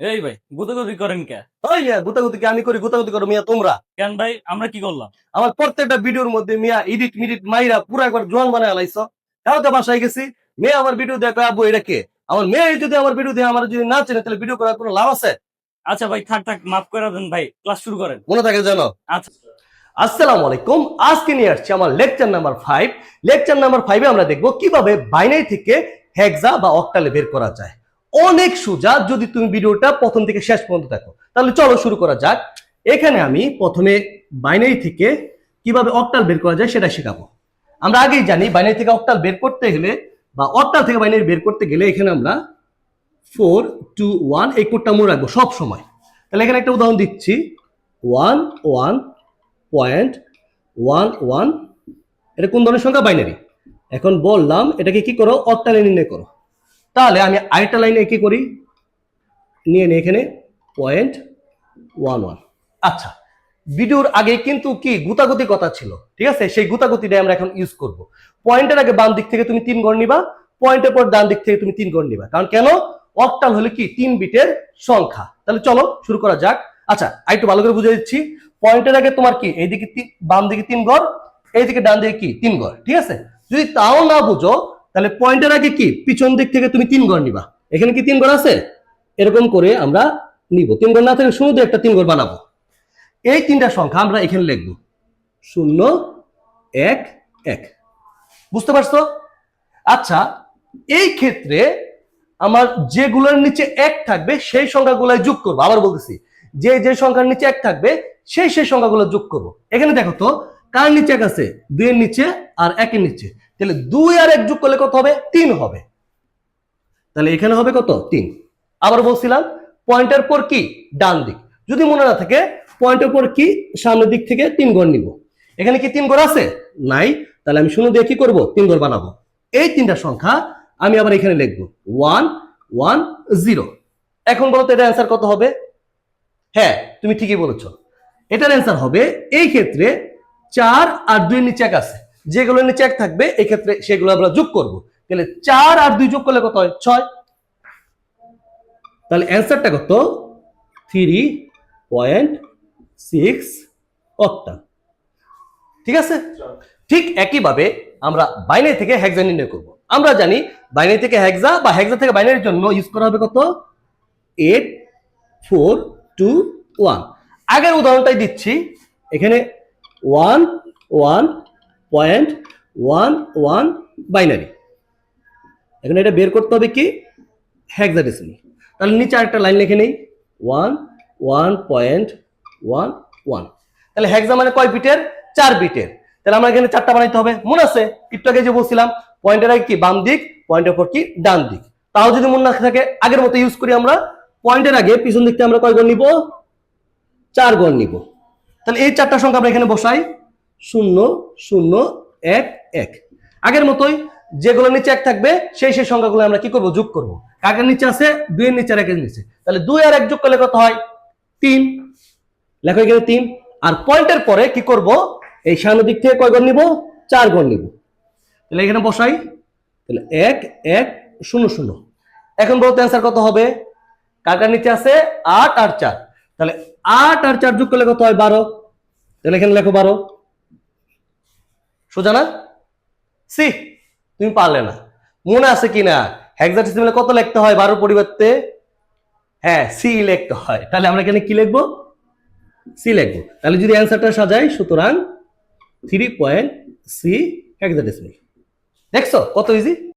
এই ভাই গুতাগুতি করেন কে? ওই মিয়া গুতাগুতি কি আমি করি গুতাগুতি করো মিয়া তোমরা। কেন ভাই আমরা কি করলাম? আমার প্রত্যেকটা ভিডিওর মধ্যে মিয়া এডিট মিডিট মাইরা পুরো একবার জোয়ান বানায় আলাইছ। তাও তো বাসায় গেছি। মেয়ে আমার ভিডিও দেখো আব্বু এটা কে? আমার মেয়ে যদি আমার ভিডিও দেখে আমার যদি না চেনে তাহলে ভিডিও করার কোনো লাভ আছে? আচ্ছা ভাই থাক থাক মাফ করে দেন ভাই ক্লাস শুরু করেন। মনে থাকে জানো আচ্ছা। আসসালামু আলাইকুম। আজকে নিয়ে আসছি আমার lecture number five lecture number ফাইভে আমরা দেখব কীভাবে বাইনারি থেকে হেক্সা বা অক্টালে বের করা যায়। অনেক সোজা যদি তুমি ভিডিওটা প্রথম থেকে শেষ পর্যন্ত দেখো। তাহলে চলো শুরু করা যাক। এখানে আমি প্রথমে বাইনারি থেকে কীভাবে অক্টাল বের করা যায় সেটা শেখাবো। আমরা আগেই জানি বাইনারি থেকে অক্টাল বের করতে গেলে বা অক্টাল থেকে বাইনারি বের করতে গেলে এখানে আমরা ফোর টু ওয়ান এই কোডটা মনে রাখব সব সময়। তাহলে এখানে একটা উদাহরণ দিচ্ছি। One one point one one এটা কোন ধরনের সংখ্যা? বাইনারি এখন বললাম এটাকে কি করো? অক্টালে নির্ণয় করো। তাহলে আমি আরেকটা লাইনে কি করি? নিয়ে নিই এখানে পয়েন্ট ওয়ান ওয়ান আচ্ছা ভিডিওর আগে কিন্তু কি গুতাগুতি কথা ছিল, ঠিক আছে? সেই গুতাগুতিটাই আমরা এখন ইউজ করব। পয়েন্টের আগে বাম দিক থেকে তুমি তিন গড় নিবা পয়েন্টের পর ডান দিক থেকে তুমি তিন গড় নিবা। কারণ কেন? অক্টাল হলে কি? তিন বিটের সংখ্যা। তাহলে চলো শুরু করা যাক। আচ্ছা আরেকটু ভালো করে বুঝে দিচ্ছি। পয়েন্টের আগে তোমার কি? এইদিকে বাম দিকে তিন গড়, এইদিকে ডান দিকে কি? তিন গড়, ঠিক আছে? যদি তাও না বুঝো তাহলে পয়েন্টের আগে কি? পিছন দিক থেকে তুমি তিন গড় নিবা। এখানে কি তিন গড় আছে? এরকম করে আমরা নিব। তিন গড় না থেকে শুধু একটা তিন গড় বানাবো। এই তিনটা সংখ্যা আমরা এখানে লিখব। শূন্য, এক এক। বুঝতে পারছ? আচ্ছা এই ক্ষেত্রে আমার যেগুলোর নিচে এক থাকবে, সেই সংখ্যাগুলো যোগ করব। আবার বলতেছি, যে যে সংখ্যার নিচে এক থাকবে, সেই সেই সংখ্যাগুলো যোগ করব। এখানে দেখো তো, কার নিচে এক আছে? দুইয়ের নিচে আর একের নিচে। তাহলে দুই আর এক যোগ করলে কত হবে? তিন হবে। তাহলে এখানে হবে কত? তিন। আবার বলছিলাম, পয়েন্টের পর কি? ডান দিক। যদি মনে না থাকে, পয়েন্টের পর কি? সামনের দিক থেকে তিন ঘর নিব। এখানে কি তিন ঘর আছে? নাই। তাহলে আমি শূন্য দিয়ে কি করব? তিন ঘর বানাবো। এই তিনটা সংখ্যা আমি আবার এখানে লিখব। One one, zero. এখন বলতো এটা অ্যান্সার কত হবে? হ্যাঁ তুমি ঠিকই বলেছ। এটার অ্যান্সার হবে, এই ক্ষেত্রে চার আর দুই নিচে এক আছে। যেগুলো নিচে এক থাকবে, এক্ষেত্রে সেগুলো আমরা যোগ করব। তাহলে চার আর দুই যোগ করলে কত হয়? ছয়। তাহলে অ্যান্সারটা কত? থ্রি পয়েন্ট সিক্স অক্টাল ঠিক আছে? ঠিক একইভাবে আমরা বাইনারি থেকে হেক্সা নির্ণয় করব। আমরা জানি বাইনারি থেকে হ্যাকজা বা হ্যাকজা থেকে বাইনারির জন্য ইউজ করা হবে কত? এইট ফোর টু ওয়ান আগের উদাহরণটাই দিচ্ছি। এখানে one one point one one binary. এখন এটা বের করতে হবে কি? হেক্সাডেসিমাল তাহলে নিচে আরেকটা লাইন লিখে নেই। One one point one one. তাহলে হেক্সা মানে কয় বিটের? চার বিটের। তাহলে আমরা এখানে চারটা বানাইতে হবে। মনে আছে? একটু আগে যে বলছিলাম, পয়েন্টের আগে কি বাম দিক, পয়েন্টের পর কি ডান দিক। তাও যদি মনে না থাকে, আগের মতো ইউজ করি আমরা। পয়েন্টের আগে পিছন দিক থেকে আমরা কয় গণ নিব? চার গণ নিব। তাহলে এই চারটা সংখ্যা আমরা এখানে বসাই। শূন্য শূন্য, এক এক। আগের মতোই যেগুলো নিচে এক থাকবে, সেই সেই সংখ্যাগুলো আমরা কি করব? যোগ করব। কাকের নিচে আছে, দুইয়ের নিচে আর একের নিচে। তাহলে দুই আর এক যোগ করলে কত হয়? তিন। লেখো এখানে তিন। আর পয়েন্টের পরে কি করব? এই সামনের দিক থেকে কয় গণ নিব? চার গণ নিব। তাহলে এখানে বসাই। তাহলে এক এক, শূন্য শূন্য। এখন বলতে অ্যান্সার কত হবে? কাকার নিচে আছে? আট আর চার। তাহলে আট আর চার যোগ করলে কত হয়? বারো। তাহলে এখানে লেখো বারো। সোজা না? সি তুমি পারলে না। মনে আছে কিনা? হেক্সাডেসিমালে কত লিখতে হয় বারোর পরিবর্তে? হ্যাঁ সি লিখতে হয়। তাহলে আমরা এখানে কি লিখব? সি লিখব। তাহলে যদি অ্যান্সারটা সাজাই, সুতরাং থ্রি পয়েন্ট সি হেক্সাডেসিমাল দেখছ? কত ইজি